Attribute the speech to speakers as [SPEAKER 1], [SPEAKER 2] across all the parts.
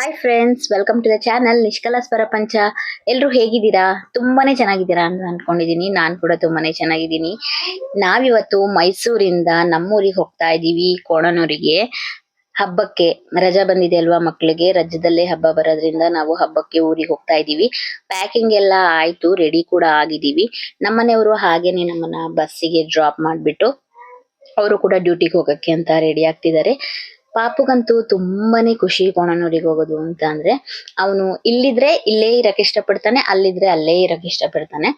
[SPEAKER 1] Hi friends welcome to the channel ನಿಷ್ಕಲಾಸ್ ಪ್ರಪಂಚ ಎಲ್ಲರೂ ಹೇಗಿದ್ದೀರಾ? ತುಂಬಾನೇ ಚೆನ್ನಾಗಿದ್ದೀರಾ ಅಂತ ಅನ್ಕೊಂಡಿದೀನಿ. ನಾನು ಕೂಡ ತುಂಬಾನೇ ಚೆನ್ನಾಗಿದ್ದೀನಿ. ನಾವಿವತ್ತು ಮೈಸೂರಿಂದ ನಮ್ಮೂರಿಗೆ ಹೋಗ್ತಾ ಇದ್ದೀವಿ, ಕೋಣನೂರಿಗೆ. ಹಬ್ಬಕ್ಕೆ ರಜಾ ಬಂದಿದೆ ಅಲ್ವಾ ಮಕ್ಕಳಿಗೆ ರಜದಲ್ಲೇ ಹಬ್ಬ ಬರೋದ್ರಿಂದ ನಾವು ಹಬ್ಬಕ್ಕೆ ಊರಿಗೆ ಹೋಗ್ತಾ ಇದ್ದೀವಿ. ಪ್ಯಾಕಿಂಗ್ ಎಲ್ಲ ಆಯ್ತು ರೆಡಿ ಕೂಡ ಆಗಿದ್ದೀವಿ. ನಮ್ಮನೆಯವರು ಹಾಗೇನೆ ನಮ್ಮನ್ನ ಬಸ್ಸಿಗೆ ಡ್ರಾಪ್ ಮಾಡ್ಬಿಟ್ಟು, ಅವರು ಕೂಡ ಡ್ಯೂಟಿಗೆ ಹೋಗಕ್ಕೆ ಅಂತ ರೆಡಿ ಆಗ್ತಿದ್ದಾರೆ. ಪಾಪುಗಂತೂ ತುಂಬಾನೇ ಖುಷಿ ಕೋಣನೂರಿಗೆ ಹೋಗೋದು ಅಂತ ಅಂದ್ರೆ, ಅವನು ಇಲ್ಲಿದ್ರೆ ಇಲ್ಲೇ ಇರಕ್ ಇಷ್ಟಪಡ್ತಾನೆ, ಅಲ್ಲಿದ್ರೆ ಅಲ್ಲೇ ಇರಕ್ ಇಷ್ಟಪಡ್ತಾನೆ.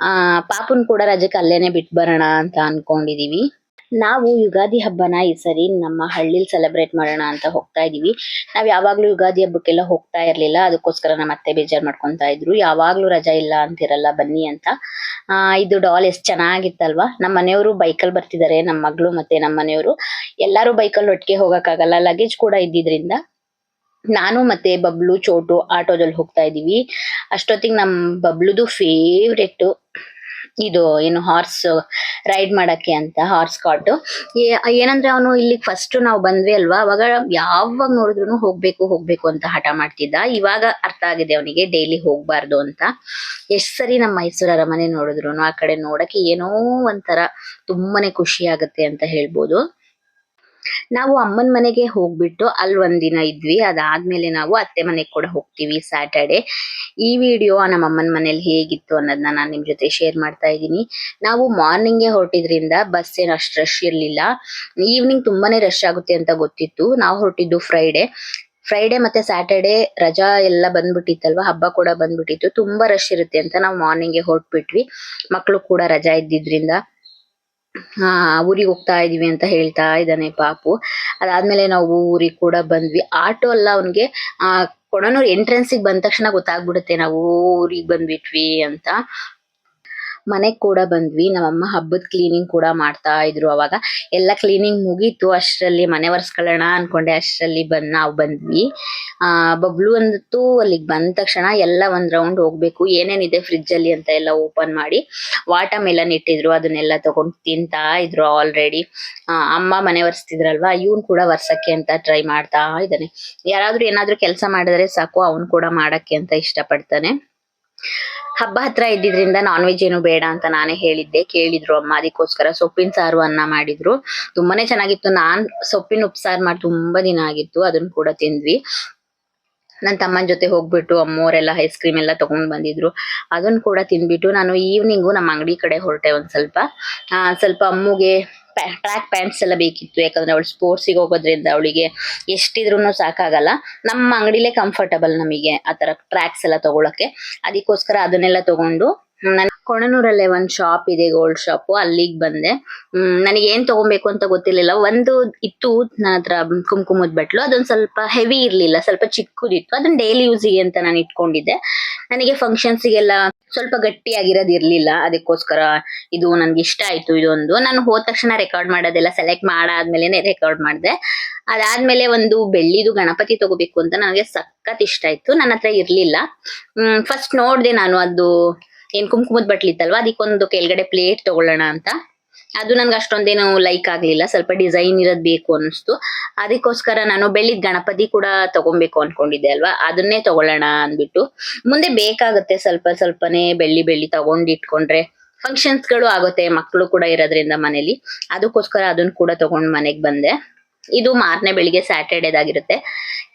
[SPEAKER 1] ಆ, ಪಾಪುನ್ ಕೂಡ ರಜಕ್ಕೆ ಅಲ್ಲೇನೆ ಬಿಟ್ ಬರೋಣ ಅಂತ ಅನ್ಕೊಂಡಿದೀವಿ. ನಾವು ಯುಗಾದಿ ಹಬ್ಬನ ಈ ಸರಿ ನಮ್ಮ ಹಳ್ಳಿಲಿ ಸೆಲೆಬ್ರೇಟ್ ಮಾಡೋಣ ಅಂತ ಹೋಗ್ತಾ ಇದೀವಿ. ನಾವ್ ಯಾವಾಗ್ಲೂ ಯುಗಾದಿ ಹಬ್ಬಕ್ಕೆಲ್ಲ ಹೋಗ್ತಾ ಇರ್ಲಿಲ್ಲ. ಅದಕ್ಕೋಸ್ಕರ ನಮ್ಮ ಅತ್ತೆ ಬೇಜಾರ್ ಮಾಡ್ಕೊಂತಾ ಇದ್ರು. ಯಾವಾಗ್ಲೂ ರಜಾ ಇಲ್ಲ ಅಂತಿರಲ್ಲ, ಬನ್ನಿ ಅಂತ. ಇದು ಡಾಲ್ ಎಷ್ಟ್ ಚೆನ್ನಾಗಿತ್ತಲ್ವಾ? ನಮ್ಮ ಮನೆಯವರು ಬೈಕಲ್ ಬರ್ತಿದ್ದಾರೆ ನಮ್ಮ ಮಗಳು ಮತ್ತೆ ನಮ್ಮ ಮನೆಯವರು. ಎಲ್ಲಾರು ಬೈಕಲ್ ಒಟ್ಟಿಗೆ ಹೋಗಕ್ಕಾಗಲ್ಲ. ಲಗೇಜ್ ಕೂಡ ಇದ್ದಿದ್ರಿಂದ ನಾನು ಮತ್ತೆ ಬಬ್ಲು, ಚೋಟು ಆಟೋದಲ್ಲಿ ಹೋಗ್ತಾ ಇದೀವಿ. ಅಷ್ಟೊತ್ತಿಗೆ ನಮ್ ಬಬ್ಲುದು ಫೇವ್ರೆಟ್ ಇದು ಏನು ಹಾರ್ಸ್ ರೈಡ್ ಮಾಡಕ್ಕೆ ಅಂತ ಹಾರ್ಸ್ ಕಾಟ್ ಏನಂದ್ರೆ ಅವನು ಇಲ್ಲಿ ಫಸ್ಟ್ ನಾವು ಬಂದ್ವಿ ಅಲ್ವಾ? ಅವಾಗ ಯಾವಾಗ ನೋಡಿದ್ರು ಹೋಗ್ಬೇಕು ಹೋಗ್ಬೇಕು ಅಂತ ಹಠ ಮಾಡ್ತಿದ್ದ. ಇವಾಗ ಅರ್ಥ ಆಗಿದೆ ಅವನಿಗೆ ಡೈಲಿ ಹೋಗ್ಬಾರ್ದು ಅಂತ. ಎಷ್ಟ್ ಸರಿ ನಮ್ಮ ಮೈಸೂರು ಅರಮನೆ ನೋಡಿದ್ರು ಆ ಕಡೆ ನೋಡಕ್ಕೆ ಏನೋ ಒಂಥರ ತುಂಬಾನೇ ಖುಷಿ ಆಗುತ್ತೆ ಅಂತ ಹೇಳ್ಬೋದು. ನಾವು ಅಮ್ಮನ ಮನೆಗೆ ಹೋಗ್ಬಿಟ್ಟು ಅಲ್ಲಿ ಒಂದಿನ ಇದ್ವಿ. ಅದಾದ್ಮೇಲೆ ನಾವು ಅತ್ತೆ ಮನೆಗೆ ಕೂಡ ಹೋಗ್ತೀವಿ ಸ್ಯಾಟರ್ಡೆ ಈ ವಿಡಿಯೋ ನಮ್ಮ ಅಮ್ಮನ ಮನೇಲಿ ಹೇಗಿತ್ತು ಅನ್ನೋದನ್ನ ನಾನು ನಿಮ್ ಜೊತೆ ಶೇರ್ ಮಾಡ್ತಾ ಇದ್ದೀನಿ. ನಾವು ಮಾರ್ನಿಂಗ್ಗೆ ಹೊರಟಿದ್ರಿಂದ ಬಸ್ ಏನು ಅಷ್ಟು ರಶ್ ಇರಲಿಲ್ಲ. ಈವ್ನಿಂಗ್ ತುಂಬಾನೇ ರಶ್ ಆಗುತ್ತೆ ಅಂತ ಗೊತ್ತಿತ್ತು. ನಾವು ಹೊರಟಿದ್ದು ಫ್ರೈಡೆ ಫ್ರೈಡೆ ಮತ್ತೆ ಸ್ಯಾಟರ್ಡೆ ರಜಾ ಎಲ್ಲ ಬಂದ್ಬಿಟ್ಟಿತ್ತಲ್ವಾ? ಹಬ್ಬ ಕೂಡ ಬಂದ್ಬಿಟ್ಟಿತ್ತು. ತುಂಬಾ ರಶ್ ಇರುತ್ತೆ ಅಂತ ನಾವು ಮಾರ್ನಿಂಗ್ಗೆ ಹೊರಟ್ಬಿಟ್ವಿ. ಮಕ್ಕಳು ಕೂಡ ರಜಾ ಇದ್ದಿದ್ರಿಂದ. ಹಾ, ಊರಿಗೆ ಹೋಗ್ತಾ ಇದೀವಿ ಅಂತ ಹೇಳ್ತಾ ಇದ್ದಾನೆ ಪಾಪು. ಅದಾದ್ಮೇಲೆ ನಾವು ಊರಿಗೆ ಕೂಡ ಬಂದ್ವಿ. ಆಟೋ ಅಲ್ಲ ಅವನ್ಗೆ, ಆ ಕೊಡೋನು ಎಂಟ್ರೆನ್ಸ್ಗೆ ಬಂದ ತಕ್ಷಣ ಗೊತ್ತಾಗ್ಬಿಡುತ್ತೆ. ನಾವು ಊರಿಗೆ ಬಂದ್ಬಿಟ್ವಿ ಅಂತ. ಮನೆಗ್ ಕೂಡ ಬಂದ್ವಿ. ನಮ್ಮಮ್ಮ ಹಬ್ಬದ ಕ್ಲೀನಿಂಗ್ ಕೂಡ ಮಾಡ್ತಾ ಇದ್ರು ಅವಾಗ. ಎಲ್ಲ ಕ್ಲೀನಿಂಗ್ ಮುಗೀತು. ಅಷ್ಟರಲ್ಲಿ ಮನೆ ಒರೆಸ್ಕೊಳ್ಳೋಣ ಅನ್ಕೊಂಡೆ. ಅಷ್ಟರಲ್ಲಿ ಬಂದ್ ನಾವು ಬಂದ್ವಿ. ಆ, ಬಬ್ಲು ಅಂತೂ ಅಲ್ಲಿಗೆ ಬಂದ ತಕ್ಷಣ ಎಲ್ಲ ಒಂದ್ ರೌಂಡ್ ಹೋಗ್ಬೇಕು. ಏನೇನಿದೆ ಫ್ರಿಜ್ ಅಲ್ಲಿ ಅಂತ ಎಲ್ಲ ಓಪನ್ ಮಾಡಿ ವಾಟರ್ ಮೆಲನ್ ಇಟ್ಟಿದ್ರು. ಅದನ್ನೆಲ್ಲ ತಗೊಂಡ್ ತಿಂತಾ ಇದ್ರು ಆಲ್ರೆಡಿ ಅಮ್ಮ ಮನೆ ಒರೆಸ್ತಿದ್ರಲ್ವಾ? ಇವನ್ ಕೂಡ ವರ್ಸಕ್ಕೆ ಅಂತ ಟ್ರೈ ಮಾಡ್ತಾ ಇದ್ದಾನೆ. ಯಾರಾದ್ರೂ ಏನಾದ್ರೂ ಕೆಲಸ ಮಾಡಿದ್ರೆ ಸಾಕು. ಅವನು ಕೂಡ ಮಾಡಕ್ಕೆ ಅಂತ ಇಷ್ಟಪಡ್ತಾನೆ. ಹಬ್ಬ ಹತ್ರ ಇದ್ದಿದ್ರಿಂದ ನಾನ್ ವೆಜ್ ಏನು ಬೇಡ ಅಂತ ನಾನೇ ಹೇಳಿದ್ದೆ, ಕೇಳಿದ್ರು ಅಮ್ಮ. ಅದಕ್ಕೋಸ್ಕರ ಸೊಪ್ಪಿನ ಸಾರು ಅನ್ನ ಮಾಡಿದ್ರು. ತುಂಬಾನೇ ಚೆನ್ನಾಗಿತ್ತು. ನಾನ್ ಸೊಪ್ಪಿನ ಉಪ್ಸಾರು ಮಾಡಿ ತುಂಬಾ ದಿನ ಆಗಿತ್ತು. ಅದನ್ನ ಕೂಡ ತಿಂದ್ವಿ. ನನ್ನ ತಮ್ಮನ ಜೊತೆ ಹೋಗ್ಬಿಟ್ಟು ಅಮ್ಮೋರೆಲ್ಲ ಐಸ್ ಕ್ರೀಮ್ ಎಲ್ಲ ತಗೊಂಡ್ ಬಂದಿದ್ರು. ಅದನ್ನ ಕೂಡ ತಿಂದ್ಬಿಟ್ಟು ನಾನು ಈವ್ನಿಂಗು ನಮ್ಮ ಅಂಗಡಿ ಕಡೆ ಹೊರಟೆ ಒಂದ್ ಸ್ವಲ್ಪ. ಸ್ವಲ್ಪ ಅಮ್ಮುಗೆ ಟ್ರ್ಯಾಕ್ ಪ್ಯಾಂಟ್ಸ್ ಎಲ್ಲ ಬೇಕಿತ್ತು. ಯಾಕಂದ್ರೆ ಅವಳು ಸ್ಪೋರ್ಟ್ಸಿಗೆ ಹೋಗೋದ್ರಿಂದ ಅವಳಿಗೆ ಎಷ್ಟಿದ್ರು ಸಾಕಾಗಲ್ಲ. ನಮ್ಮ ಅಂಗಡಿಲೇ ಕಂಫರ್ಟಬಲ್ ನಮಗೆ ಆತರ ಟ್ರ್ಯಾಕ್ಸ್ ಎಲ್ಲ ತಗೊಳಕ್ಕೆ. ಅದಕ್ಕೋಸ್ಕರ ಅದನ್ನೆಲ್ಲ ತಗೊಂಡು ನನ್ ಕೊಣನೂರಲ್ಲೇ ಒಂದ್ ಶಾಪ್ ಇದೆ ಗೋಲ್ಡ್ ಶಾಪ್ ಅಲ್ಲಿಗೆ ಬಂದೆ. ಹ್ಮ್, ನನಗೆ ಏನ್ ತಗೊಬೇಕು ಅಂತ ಗೊತ್ತಿರ್ಲಿಲ್ಲ. ಒಂದು ಇತ್ತು ನನ್ನ ಹತ್ರ ಕುಂಕುಮದ ಬಟ್ಲು. ಅದೊಂದ್ ಸ್ವಲ್ಪ ಹೆವಿ ಇರ್ಲಿಲ್ಲ, ಸ್ವಲ್ಪ ಚಿಕ್ಕದಿತ್ತು. ಅದನ್ನ ಡೈಲಿ ಯೂಸಿಗೆ ಅಂತ ನಾನು ಇಟ್ಕೊಂಡಿದ್ದೆ. ನನಗೆ ಫಂಕ್ಷನ್ಸ್ ಗೆಲ್ಲ ಸ್ವಲ್ಪ ಗಟ್ಟಿಯಾಗಿರೋದು ಇರ್ಲಿಲ್ಲ. ಅದಕ್ಕೋಸ್ಕರ ಇದು ನನ್ಗೆ ಇಷ್ಟ ಆಯ್ತು ಇದೊಂದು. ನಾನು ಹೋದ ತಕ್ಷಣ ರೆಕಾರ್ಡ್ ಮಾಡೋದೆಲ್ಲ ಸೆಲೆಕ್ಟ್ ಮಾಡಾದ್ಮೇಲೆ ರೆಕಾರ್ಡ್ ಮಾಡಿದೆ. ಅದಾದ್ಮೇಲೆ ಒಂದು ಬೆಳ್ಳಿದು ಗಣಪತಿ ತಗೋಬೇಕು ಅಂತ ನನಗೆ ಸಖತ್ ಇಷ್ಟ ಆಯ್ತು. ನನ್ನ ಹತ್ರ ಇರ್ಲಿಲ್ಲ. ಫಸ್ಟ್ ನೋಡ್ದೆ ನಾನು ಅದು ಏನ್ ಕುಂಕುಮದ ಬಟ್ಲಿತ್ತಲ್ವಾ? ಅದಕ್ಕೊಂದು ಕೆಳಗಡೆ ಪ್ಲೇಟ್ ತಗೊಳ್ಳೋಣ ಅಂತ. ಅದು ನನ್ಗೆ ಅಷ್ಟೊಂದೇನು ಲೈಕ್ ಆಗ್ಲಿಲ್ಲ. ಸ್ವಲ್ಪ ಡಿಸೈನ್ ಇರೋದ್ ಬೇಕು ಅನಿಸ್ತು. ಅದಕ್ಕೋಸ್ಕರ ನಾನು ಬೆಳ್ಳಿದ ಗಣಪತಿ ಕೂಡ ತಗೊಬೇಕು ಅನ್ಕೊಂಡಿದ್ದೆ ಅಲ್ವಾ? ಅದನ್ನೇ ತಗೊಳ್ಳೋಣ ಅಂದ್ಬಿಟ್ಟು. ಮುಂದೆ ಬೇಕಾಗುತ್ತೆ ಸ್ವಲ್ಪ ಸ್ವಲ್ಪನೇ ಬೆಳ್ಳಿ ಬೆಳ್ಳಿ ತಗೊಂಡಿಟ್ಕೊಂಡ್ರೆ ಫಂಕ್ಷನ್ಸ್ಗಳು ಆಗುತ್ತೆ. ಮಕ್ಕಳು ಕೂಡ ಇರೋದ್ರಿಂದ ಮನೇಲಿ. ಅದಕ್ಕೋಸ್ಕರ ಅದನ್ನ ಕೂಡ ತಗೊಂಡ್ ಮನೆಗೆ ಬಂದೆ. ಇದು ಮಾರನೇ ಬೆಳಿಗ್ಗೆ ಸ್ಯಾಟರ್ಡೇದಾಗಿರುತ್ತೆ.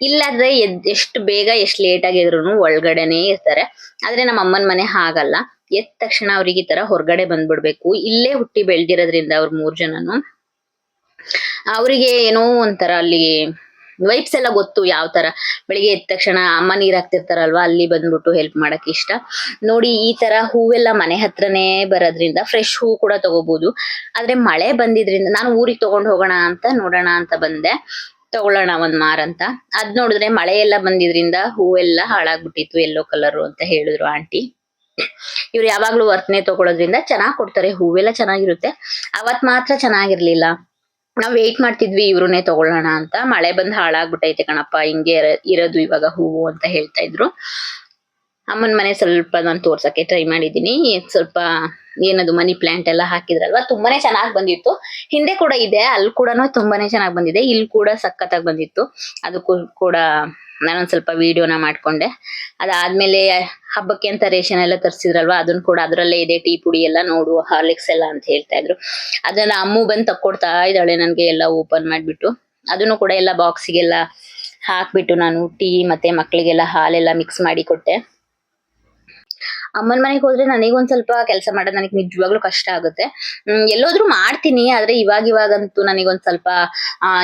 [SPEAKER 1] ಇಲ್ಲಾದ್ರೆ ಎದ್, ಎಷ್ಟು ಬೇಗ ಎಷ್ಟು ಲೇಟ್ ಆಗಿದ್ರು ಒಳಗಡೆನೆ ಇರ್ತಾರೆ. ಆದ್ರೆ ನಮ್ಮ ಅಮ್ಮನ ಮನೆ ಹಾಗಲ್ಲ. ಎದ್ದ ತಕ್ಷಣ ಅವ್ರಿಗೆ ಈ ತರ ಹೊರಗಡೆ ಬಂದ್ಬಿಡ್ಬೇಕು. ಇಲ್ಲೇ ಹುಟ್ಟಿ ಬೆಳ್ದಿರೋದ್ರಿಂದ ಅವ್ರ ಮೂರ್ ಜನನು. ಅವರಿಗೆ ಏನೋ ಒಂಥರ ಅಲ್ಲಿ ವೈಬ್ಸ್ ಎಲ್ಲ ಗೊತ್ತು ಯಾವ ತರ. ಬೆಳಿಗ್ಗೆ ಎದ್ದ ತಕ್ಷಣ ಅಮ್ಮ ನೀರ್ ಹಾಕ್ತಿರ್ತಾರಲ್ವಾ, ಅಲ್ಲಿ ಬಂದ್ಬಿಟ್ಟು ಹೆಲ್ಪ್ ಮಾಡಕ್ ಇಷ್ಟ. ನೋಡಿ ಈ ತರ ಹೂವೆಲ್ಲ ಮನೆ ಹತ್ರನೇ ಬರೋದ್ರಿಂದ ಫ್ರೆಶ್ ಹೂ ಕೂಡ ತಗೋಬಹುದು ಆದ್ರೆ ಮಳೆ ಬಂದಿದ್ರಿಂದ, ನಾನು ಊರಿಗೆ ತಗೊಂಡ್ ಹೋಗೋಣ ಅಂತ ನೋಡೋಣ ಅಂತ ಬಂದೆ. ತಗೊಳ್ಳೋಣ ಒಂದ್ ಮಾರ್ ಅಂತ. ಅದ್ ನೋಡಿದ್ರೆ ಮಳೆ ಎಲ್ಲ ಬಂದಿದ್ರಿಂದ ಹೂವೆಲ್ಲ ಹಾಳಾಗ್ಬಿಟ್ಟಿತ್ತು ಎಲ್ಲೋ ಕಲರ್ ಅಂತ ಹೇಳಿದ್ರು ಆಂಟಿ ಇವ್ರು ಯಾವಾಗ್ಲೂ ವರ್ತನೆ ತಗೊಳೋದ್ರಿಂದ ಚೆನ್ನಾಗ್ ಕೊಡ್ತಾರೆ, ಹೂವೆಲ್ಲ ಚೆನ್ನಾಗಿರುತ್ತೆ. ಅವತ್ ಮಾತ್ರ ಚೆನ್ನಾಗಿರ್ಲಿಲ್ಲ. ನಾವ್ ವೇಟ್ ಮಾಡ್ತಿದ್ವಿ ಇವ್ರನ್ನೇ ತಗೊಳ್ಳೋಣ ಅಂತ. ಮಳೆ ಬಂದ್ ಹಾಳಾಗ್ಬಿಟ್ಟೈತೆ ಕಣಪ್ಪ, ಹಿಂಗೆ ಇರ- ಇರೋದು ಇವಾಗ ಹೂವು ಅಂತ ಹೇಳ್ತಾ ಇದ್ರು. ಅಮ್ಮನ ಮನೆ ಸ್ವಲ್ಪ ನಾನು ತೋರ್ಸಕ್ಕೆ ಟ್ರೈ ಮಾಡಿದೀನಿ ಸ್ವಲ್ಪ ಏನದು ಮನಿ ಪ್ಲಾಂಟ್ ಎಲ್ಲ ಹಾಕಿದ್ರಲ್ವಾ, ತುಂಬಾನೇ ಚೆನ್ನಾಗ್ ಬಂದಿತ್ತು. ಹಿಂದೆ ಕೂಡ ಇದೆ, ಅಲ್ಲಿ ಕೂಡ ತುಂಬಾನೇ ಚೆನ್ನಾಗ್ ಬಂದಿದೆ. ಇಲ್ಲಿ ಕೂಡ ಸಖತ್ತಾಗಿ ಬಂದಿತ್ತು. ಅದಕ್ಕೂ ಕೂಡ ನಾನೊಂದ್ ಸ್ವಲ್ಪ ವಿಡಿಯೋನ ಮಾಡ್ಕೊಂಡೆ. ಅದಾದ್ಮೇಲೆ ಹಬ್ಬಕ್ಕೆ ಅಂತ ರೇಷನ್ ಎಲ್ಲ ತರಿಸಿದ್ರಲ್ವಾ? ಅದನ್ನ ಕೂಡ ಅದರಲ್ಲೇ ಇದೆ. ಟೀ ಪುಡಿ ಎಲ್ಲ ನೋಡು, ಹಾರ್ಲಿಕ್ಸ್ ಎಲ್ಲ ಅಂತ ಹೇಳ್ತಾ ಇದ್ರು. ಅದನ್ನ ಅಮ್ಮು ಬಂದು ತಕ್ಕೊಡ್ತಾ ಇದ್ದಾಳೆ ನನಗೆ, ಎಲ್ಲ ಓಪನ್ ಮಾಡಿಬಿಟ್ಟು. ಅದನ್ನು ಕೂಡ ಎಲ್ಲ ಬಾಕ್ಸಿಗೆಲ್ಲ ಹಾಕ್ಬಿಟ್ಟು ನಾನು ಟೀ ಮತ್ತೆ ಮಕ್ಕಳಿಗೆಲ್ಲ ಹಾಲೆಲ್ಲ ಮಿಕ್ಸ್ ಮಾಡಿ ಕೊಟ್ಟೆ. ಅಮ್ಮನ ಮನೆಗೆ ಹೋದ್ರೆ ನನಗೊಂದ್ ಸ್ವಲ್ಪ ಕೆಲಸ ಮಾಡೋದು ನನಗೆ ನಿಜವಾಗ್ಲೂ ಕಷ್ಟ ಆಗುತ್ತೆ. ಎಲ್ಲೋದ್ರೂ ಮಾಡ್ತೀನಿ, ಆದ್ರೆ ಇವಾಗ ಇವಾಗಂತೂ ನನಗೊಂದ್ ಸ್ವಲ್ಪ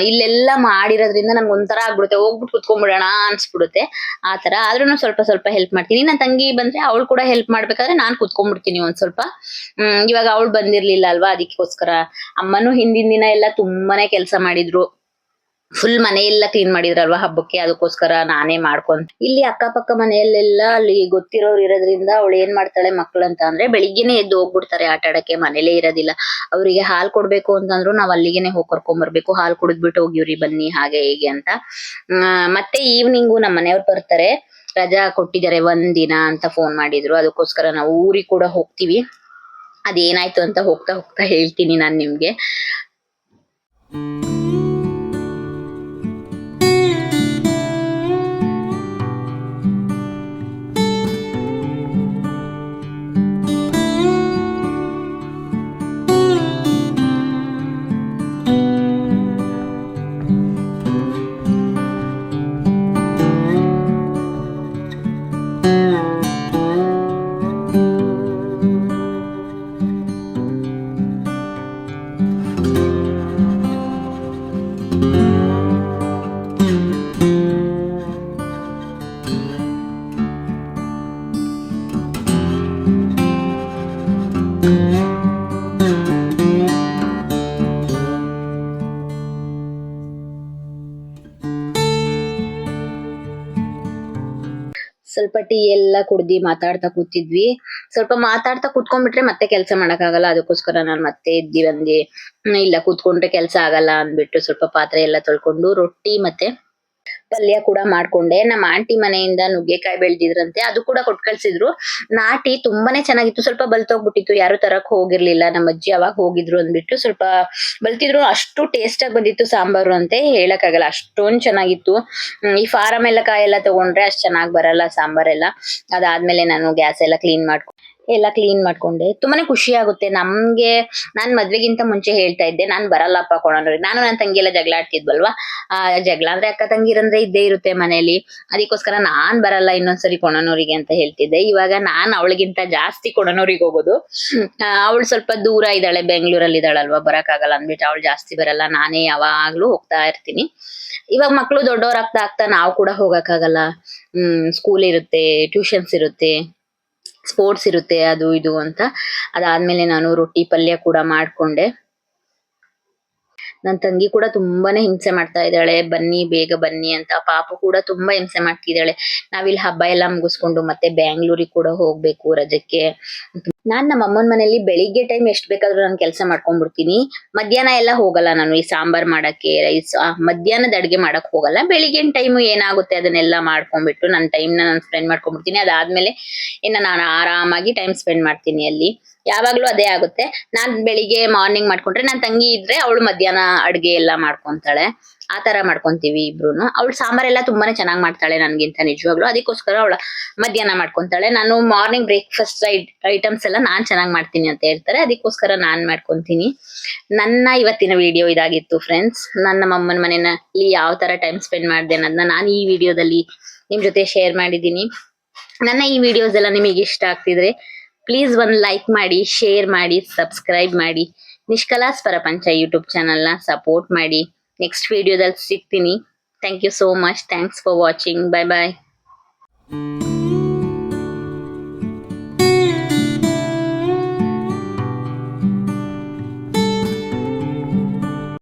[SPEAKER 1] ಇಲ್ಲೆಲ್ಲ ಮಾಡಿರೋದ್ರಿಂದ ನನ್ಗೆ ಒಂಥರ ಆಗ್ಬಿಡುತ್ತೆ. ಹೋಗ್ಬಿಟ್ಟು ಕುತ್ಕೊಂಡ್ಬಿಡೋಣ ಅನ್ಸ್ಬಿಡುತ್ತೆ. ಆ ತರ ಆದ್ರೂ ಸ್ವಲ್ಪ ಸ್ವಲ್ಪ ಹೆಲ್ಪ್ ಮಾಡ್ತೀನಿ. ನನ್ನ ತಂಗಿ ಬಂದ್ರೆ ಅವಳು ಕೂಡ ಹೆಲ್ಪ್ ಮಾಡ್ಬೇಕಾದ್ರೆ ನಾನ್ ಕುತ್ಕೊಂಡ್ಬಿಡ್ತೀನಿ ಒಂದ್ ಸ್ವಲ್ಪ. ಇವಾಗ ಅವಳು ಬಂದಿರ್ಲಿಲ್ಲ ಅಲ್ವಾ? ಅದಕ್ಕೋಸ್ಕರ. ಅಮ್ಮನೂ ಹಿಂದಿನ ದಿನ ಎಲ್ಲ ತುಂಬಾನೇ ಕೆಲಸ ಮಾಡಿದ್ರು. ಫುಲ್ ಮನೆಯೆಲ್ಲ ಕ್ಲೀನ್ ಮಾಡಿದ್ರಲ್ವಾ ಹಬ್ಬಕ್ಕೆ? ಅದಕ್ಕೋಸ್ಕರ ನಾನೇ ಮಾಡ್ಕೊಂತ ಇಲ್ಲಿ ಅಕ್ಕಪಕ್ಕ ಮನೆಯಲ್ಲೆಲ್ಲ ಅಲ್ಲಿ ಗೊತ್ತಿರೋರು ಇರೋದ್ರಿಂದ ಅವಳು ಏನ್ ಮಾಡ್ತಾಳೆ ಮಕ್ಳಂತ ಅಂದ್ರೆ ಬೆಳಿಗ್ಗೆನೆ ಎದ್ದು ಹೋಗ್ಬಿಡ್ತಾರೆ ಆಟ ಆಡಕ್ಕೆ. ಮನೇಲೆ ಇರೋದಿಲ್ಲ. ಅವರಿಗೆ ಹಾಲ್ ಕೊಡ್ಬೇಕು ಅಂತಂದ್ರು ನಾವ್ ಅಲ್ಲಿಗೆನೆ ಹೋಗಿ ಕರ್ಕೊಂಡ್ ಬರ್ಬೇಕು ಹಾಲ್ ಕುಡಿದ್ಬಿಟ್ಟು ಹೋಗಿವ್ರಿ ಬನ್ನಿ ಹಾಗೆ ಹೀಗೆ ಅಂತ. ಮತ್ತೆ ಈವ್ನಿಂಗು ನಮ್ಮ ಮನೆಯವ್ರು ಬರ್ತಾರೆ. ರಜಾ ಕೊಟ್ಟಿದ್ದಾರೆ ಒಂದ್ ದಿನ ಅಂತ ಫೋನ್ ಮಾಡಿದ್ರು. ಅದಕ್ಕೋಸ್ಕರ ನಾವು ಊರಿಗೆ ಕೂಡ ಹೋಗ್ತೀವಿ. ಅದೇನಾಯ್ತು ಅಂತ ಹೋಗ್ತಾ ಹೋಗ್ತಾ ಹೇಳ್ತೀನಿ ನಾನ್ ನಿಮ್ಗೆ. ಸ್ವಲ್ಪ ಟೀ ಎಲ್ಲ ಕುಡ್ದಿ ಮಾತಾಡ್ತಾ ಕೂತಿದ್ವಿ. ಸ್ವಲ್ಪ ಮಾತಾಡ್ತಾ ಕೂತ್ಕೊಂಡ್ಬಿಟ್ರೆ ಮತ್ತೆ ಕೆಲಸ ಮಾಡಕ್ಕಾಗಲ್ಲ. ಅದಕ್ಕೋಸ್ಕರ ನಾನು ಮತ್ತೆ ಎದ್ದಿ ಬಂದಿ. ಇಲ್ಲ ಕೂತ್ಕೊಂಡ್ರೆ ಕೆಲಸ ಆಗಲ್ಲ ಅಂದ್ಬಿಟ್ಟು ಸ್ವಲ್ಪ ಪಾತ್ರೆ ಎಲ್ಲ ತೊಳ್ಕೊಂಡು ರೊಟ್ಟಿ ಮತ್ತೆ ಪಲ್ಯ ಕೂಡ ಮಾಡ್ಕೊಂಡೆ. ನಮ್ಮ ಆಂಟಿ ಮನೆಯಿಂದ ನುಗ್ಗೆಕಾಯಿ ಬೆಳ್ದಿದ್ರಂತೆ, ಅದು ಕೂಡ ಕೊಟ್ ಕಳ್ಸಿದ್ರು. ನಾಟಿ ತುಂಬಾನೇ ಚೆನ್ನಾಗಿತ್ತು. ಸ್ವಲ್ಪ ಬಲ್ತೋಗ್ಬಿಟ್ಟಿತ್ತು. ಯಾರು ತರಕ್ ಹೋಗಿರ್ಲಿಲ್ಲ. ನಮ್ಮ ಅಜ್ಜಿ ಅವಾಗ ಹೋಗಿದ್ರು ಅಂದ್ಬಿಟ್ಟು ಸ್ವಲ್ಪ ಬಲ್ತಿದ್ರು. ಅಷ್ಟು ಟೇಸ್ಟ್ ಆಗಿ ಬಂದಿತ್ತು ಸಾಂಬಾರು ಅಂತ. ಹೇಳಕ್ ಆಗಲ್ಲ ಅಷ್ಟೊಂದ್ ಚೆನ್ನಾಗಿತ್ತು. ಈ ಫಾರಂ ಎಲ್ಲ ಕಾಯಿ ಎಲ್ಲ ತಗೊಂಡ್ರೆ ಅಷ್ಟ್ ಚೆನ್ನಾಗ್ ಬರಲ್ಲ ಸಾಂಬಾರ್ ಎಲ್ಲ ಅದಾದ್ಮೇಲೆ ನಾನು ಗ್ಯಾಸ್ ಎಲ್ಲ ಕ್ಲೀನ್ ಮಾಡ್ಕೊಂಡು ಎಲ್ಲ ಕ್ಲೀನ್ ಮಾಡ್ಕೊಂಡೆ. ತುಂಬಾನೇ ಖುಷಿ ಆಗುತ್ತೆ. ನಮ್ಗೆ, ನಾನ್ ಮದ್ವೆಗಿಂತ ಮುಂಚೆ ಹೇಳ್ತಾ ಇದ್ದೆ, ನಾನ್ ಬರಲ್ಲಪ್ಪ ಕೊಣನೂರಿಗೆ ನಾನು ನನ್ನ ತಂಗಿ ಎಲ್ಲ ಜಗಳ ಆಡ್ತಿದ್ವಲ್ವಾ? ಆ, ಜಗಳ ಅಂದ್ರೆ ಅಕ್ಕ ತಂಗಿರಂದ್ರೆ ಇದ್ದೇ ಇರುತ್ತೆ ಮನೇಲಿ. ಅದಕ್ಕೋಸ್ಕರ ನಾನ್ ಬರಲ್ಲ ಇನ್ನೊಂದ್ಸರಿ ಕೊಣನೂರಿಗೆ ಅಂತ ಹೇಳ್ತಿದ್ದೆ. ಇವಾಗ ನಾನ್ ಅವಳಿಗಿಂತ ಜಾಸ್ತಿ ಕೊಣನೂರಿಗೆ ಹೋಗೋದು. ಅವಳು ಸ್ವಲ್ಪ ದೂರ ಇದ್ದಾಳೆ, ಬೆಂಗಳೂರಲ್ಲಿ ಇದ್ದಾಳಲ್ವಾ, ಬರಕ್ಕಾಗಲ್ಲ ಅಂದ್ಬಿಟ್ಟು ಅವಳು ಜಾಸ್ತಿ ಬರಲ್ಲ. ನಾನೇ ಯಾವಾಗ್ಲೂ ಹೋಗ್ತಾ ಇರ್ತೀನಿ. ಇವಾಗ ಮಕ್ಳು ದೊಡ್ಡವರಾಗ್ತಾ ಆಗ್ತಾ ನಾವು ಕೂಡ ಹೋಗಕ್ಕಾಗಲ್ಲ. ಹ್ಮ್ ಸ್ಕೂಲ್ ಇರುತ್ತೆ ಟ್ಯೂಷನ್ಸ್ ಇರುತ್ತೆ. ಸ್ಪೋರ್ಟ್ಸ್ ಇರುತ್ತೆ, ಅದು ಇದು ಅಂತ. ಅದಾದ್ಮೇಲೆ ನಾನು ರೊಟ್ಟಿ ಪಲ್ಯ ಕೂಡ ಮಾಡ್ಕೊಂಡೆ. ನನ್ ತಂಗಿ ಕೂಡ ತುಂಬಾನೇ ಹಿಂಸೆ ಮಾಡ್ತಾ ಇದ್ದಾಳೆ. ಬನ್ನಿ, ಬೇಗ ಬನ್ನಿ ಅಂತ. ಪಾಪು ಕೂಡ ತುಂಬಾ ಹಿಂಸೆ ಮಾಡ್ತಿದ್ದಾಳೆ. ನಾವಿಲ್ಲಿ ಹಬ್ಬ ಎಲ್ಲ ಮುಗಿಸ್ಕೊಂಡು ಮತ್ತೆ ಬ್ಯಾಂಗ್ಳೂರಿಗೆ ಕೂಡ ಹೋಗ್ಬೇಕು ರಜಕ್ಕೆ. ನಾನ್ ನಮ್ಮ ಅಮ್ಮನ ಮನೇಲಿ ಬೆಳಿಗ್ಗೆ ಟೈಮ್ ಎಷ್ಟ್ ಬೇಕಾದ್ರೂ ನಾನು ಕೆಲಸ ಮಾಡ್ಕೊಂಡ್ಬಿಡ್ತೀನಿ. ಮಧ್ಯಾಹ್ನ ಎಲ್ಲ ಹೋಗಲ್ಲ ನಾನು ಈ ಸಾಂಬಾರ್ ಮಾಡಕ್ಕೆ ರೈಸ್ ಮಧ್ಯಾಹ್ನದ ಅಡಿಗೆ ಮಾಡಕ್ ಹೋಗಲ್ಲ. ಬೆಳಿಗ್ಗಿನ ಟೈಮ್ ಏನಾಗುತ್ತೆ ಅದನ್ನೆಲ್ಲ ಮಾಡ್ಕೊಂಡ್ಬಿಟ್ಟು ನನ್ನ ಟೈಮ್ ನಾನು ಸ್ಪೆಂಡ್ ಮಾಡ್ಕೊಂಡ್ಬಿಡ್ತೀನಿ. ಅದಾದ್ಮೇಲೆ ಇನ್ನ ನಾನು ಆರಾಮಾಗಿ ಟೈಮ್ ಸ್ಪೆಂಡ್ ಮಾಡ್ತೀನಿ ಅಲ್ಲಿ. ಯಾವಾಗ್ಲೂ ಅದೇ ಆಗುತ್ತೆ. ನಾನ್ ಬೆಳಿಗ್ಗೆ ಮಾರ್ನಿಂಗ್ ಮಾಡ್ಕೊಂಡ್ರೆ ನನ್ನ ತಂಗಿ ಇದ್ರೆ ಅವಳು ಮಧ್ಯಾಹ್ನ ಅಡ್ಗೆ ಎಲ್ಲ ಮಾಡ್ಕೊಂತಾಳೆ. ಆ ತರ ಮಾಡ್ಕೊಂತೀವಿ ಇಬ್ರುನು. ಅವಳು ಸಾಂಬಾರೆಲ್ಲ ತುಂಬಾನೇ ಚೆನ್ನಾಗಿ ಮಾಡ್ತಾಳೆ ನನ್ಗಿಂತ ನಿಜವಾಗ್ಲು. ಅದಕ್ಕೋಸ್ಕರ ಅವಳ ಮಧ್ಯಾಹ್ನ ಮಾಡ್ಕೊಂತಾಳೆ. ನಾನು ಮಾರ್ನಿಂಗ್ ಬ್ರೇಕ್ಫಾಸ್ಟ್ ಐಟಮ್ಸ್ ಎಲ್ಲ ನಾನ್ ಚೆನ್ನಾಗಿ ಮಾಡ್ತೀನಿ ಅಂತ ಹೇಳ್ತಾರೆ. ಅದಕ್ಕೋಸ್ಕರ ನಾನ್ ಮಾಡ್ಕೊಂತೀನಿ. ನನ್ನ ಇವತ್ತಿನ ವಿಡಿಯೋ ಇದಾಗಿತ್ತು ಫ್ರೆಂಡ್ಸ್ ನನ್ನ ಅಮ್ಮನ ಮನೆಯಲ್ಲಿ ಯಾವ ತರ ಟೈಮ್ ಸ್ಪೆಂಡ್ ಮಾಡಿದೆ ಅನ್ನೋದನ್ನ ನಾನು ಈ ವಿಡಿಯೋದಲ್ಲಿ ನಿಮ್ ಜೊತೆ ಶೇರ್ ಮಾಡಿದ್ದೀನಿ. ನನ್ನ ಈ ವಿಡಿಯೋಸ್ ಎಲ್ಲ ನಿಮಗೆ ಇಷ್ಟ ಆಗ್ತಿದ್ರೆ ಪ್ಲೀಸ್ ಒಂದು ಲೈಕ್ ಮಾಡಿ ಶೇರ್ ಮಾಡಿ ಸಬ್ಸ್ಕ್ರೈಬ್ ಮಾಡಿ. ನಿಷ್ಕಲಾಸ್ ಪರಪಂಚ ಯೂಟ್ಯೂಬ್ ಚಾನಲ್ನ ಸಪೋರ್ಟ್ ಮಾಡಿ. ನೆಕ್ಸ್ಟ್ ವಿಡಿಯೋದಲ್ಲಿ ಸಿಗ್ತೀನಿ thank you so much thanks for watching bye bye